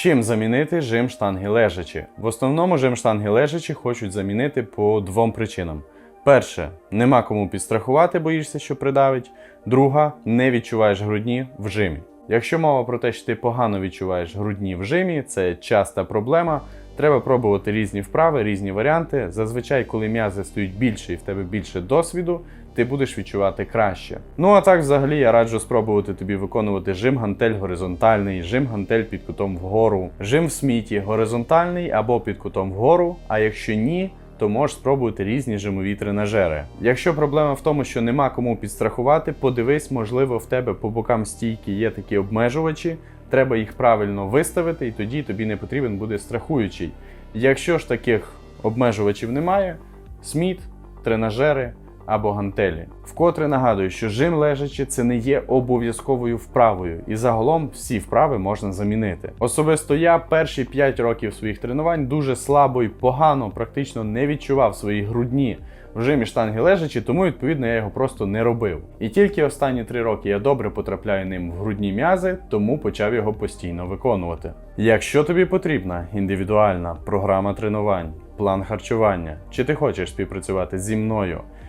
Чим замінити жим штанги лежачі? В основному жим штанги лежачі хочуть замінити по двом причинам. Перше, нема кому підстрахувати, боїшся, що придавить. Друга, не відчуваєш грудні в жимі. Якщо мова про те, що ти погано відчуваєш грудні в жимі, це часта проблема. Треба пробувати різні вправи, різні варіанти. Зазвичай, коли м'язи стають більше і в тебе більше досвіду, ти будеш відчувати краще. Ну а так, взагалі, я раджу спробувати тобі виконувати жим гантель горизонтальний, жим гантель під кутом вгору, жим в сміті горизонтальний або під кутом вгору. А якщо ні, то можеш спробувати різні жимові тренажери. Якщо проблема в тому, що нема кому підстрахувати, подивись, можливо, в тебе по бокам стійки є такі обмежувачі. Треба їх правильно виставити, і тоді тобі не потрібен буде страхуючий. Якщо ж таких обмежувачів немає, сміт, тренажери або гантелі. Вкотре нагадую, що жим лежачи це не є обов'язковою вправою, і загалом всі вправи можна замінити. Особисто я перші 5 років своїх тренувань дуже слабо і погано, практично не відчував свої грудні в жимі штанги лежачі, тому відповідно я його просто не робив. І тільки останні 3 роки я добре потрапляю ним в грудні м'язи, тому почав його постійно виконувати. Якщо тобі потрібна індивідуальна програма тренувань, план харчування, чи ти хочеш співпрацювати зі мною